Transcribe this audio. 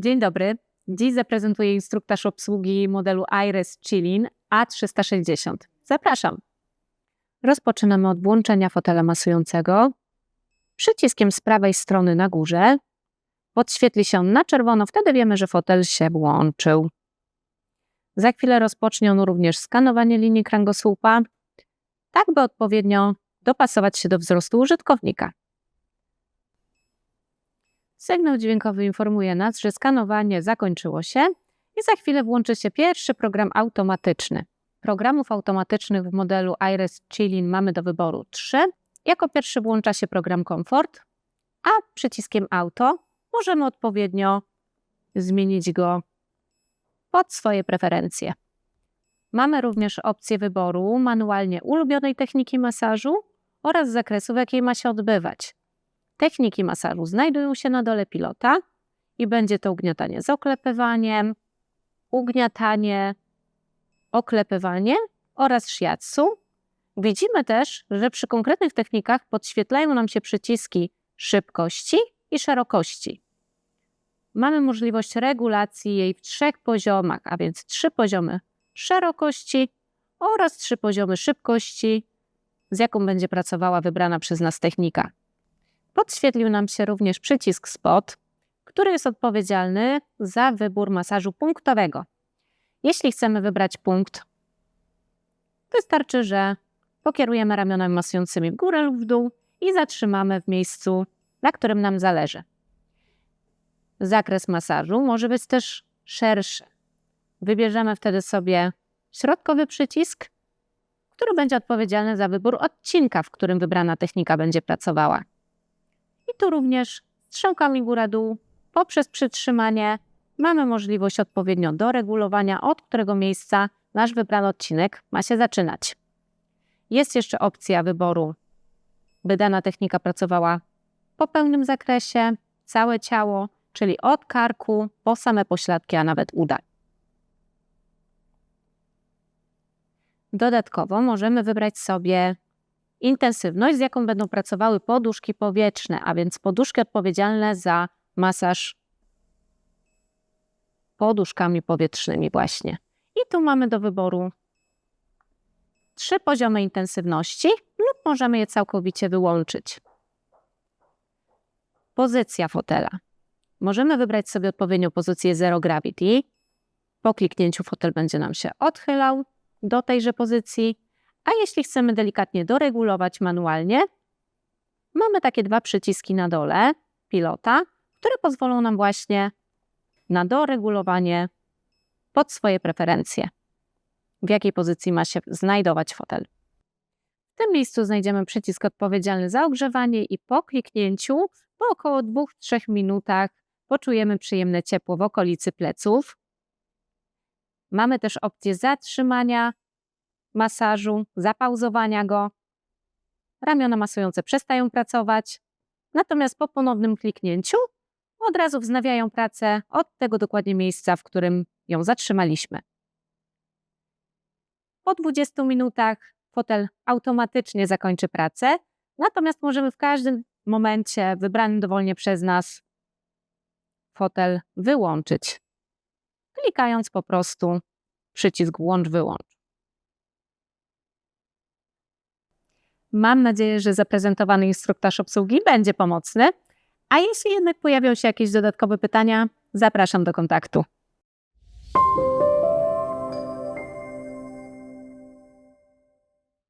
Dzień dobry. Dziś zaprezentuję instruktaż obsługi modelu Iris Chilin A360. Zapraszam. Rozpoczynamy od włączenia fotela masującego. Przyciskiem z prawej strony na górze podświetli się on na czerwono, wtedy wiemy, że fotel się włączył. Za chwilę rozpocznie on również skanowanie linii kręgosłupa, tak by odpowiednio dopasować się do wzrostu użytkownika. Sygnał dźwiękowy informuje nas, że skanowanie zakończyło się i za chwilę włączy się pierwszy program automatyczny. Programów automatycznych w modelu Iris Chilin mamy do wyboru trzy. Jako pierwszy włącza się program Comfort, a przyciskiem Auto możemy odpowiednio zmienić go pod swoje preferencje. Mamy również opcję wyboru manualnie ulubionej techniki masażu oraz zakresu, w jakiej ma się odbywać. Techniki masażu znajdują się na dole pilota i będzie to ugniatanie z oklepywaniem, ugniatanie, oklepywanie oraz shiatsu. Widzimy też, że przy konkretnych technikach podświetlają nam się przyciski szybkości i szerokości. Mamy możliwość regulacji jej w trzech poziomach, a więc trzy poziomy szerokości oraz trzy poziomy szybkości, z jaką będzie pracowała wybrana przez nas technika. Podświetlił nam się również przycisk Spot, który jest odpowiedzialny za wybór masażu punktowego. Jeśli chcemy wybrać punkt, wystarczy, że pokierujemy ramionami masującymi w górę lub w dół i zatrzymamy w miejscu, na którym nam zależy. Zakres masażu może być też szerszy. Wybierzemy wtedy sobie środkowy przycisk, który będzie odpowiedzialny za wybór odcinka, w którym wybrana technika będzie pracowała. I tu również strzałkami góra-dół poprzez przytrzymanie mamy możliwość odpowiednio do regulowania, od którego miejsca nasz wybrany odcinek ma się zaczynać. Jest jeszcze opcja wyboru, by dana technika pracowała po pełnym zakresie, całe ciało, czyli od karku po same pośladki, a nawet uda. Dodatkowo możemy wybrać sobie intensywność, z jaką będą pracowały poduszki powietrzne, a więc poduszki odpowiedzialne za masaż poduszkami powietrznymi właśnie. I tu mamy do wyboru trzy poziomy intensywności lub możemy je całkowicie wyłączyć. Pozycja fotela. Możemy wybrać sobie odpowiednią pozycję Zero Gravity. Po kliknięciu fotel będzie nam się odchylał do tejże pozycji, a jeśli chcemy delikatnie doregulować manualnie, mamy takie dwa przyciski na dole pilota, które pozwolą nam właśnie na doregulowanie pod swoje preferencje, w jakiej pozycji ma się znajdować fotel. W tym miejscu znajdziemy przycisk odpowiedzialny za ogrzewanie i po kliknięciu po około 2-3 minutach poczujemy przyjemne ciepło w okolicy pleców. Mamy też opcję zatrzymania masażu, zapauzowania go. Ramiona masujące przestają pracować, natomiast po ponownym kliknięciu od razu wznawiają pracę od tego dokładnie miejsca, w którym ją zatrzymaliśmy. Po 20 minutach fotel automatycznie zakończy pracę, natomiast możemy w każdym momencie wybranym dowolnie przez nas fotel wyłączyć, klikając po prostu przycisk włącz-wyłącz. Mam nadzieję, że zaprezentowany instruktaż obsługi będzie pomocny, a jeśli jednak pojawią się jakieś dodatkowe pytania, zapraszam do kontaktu.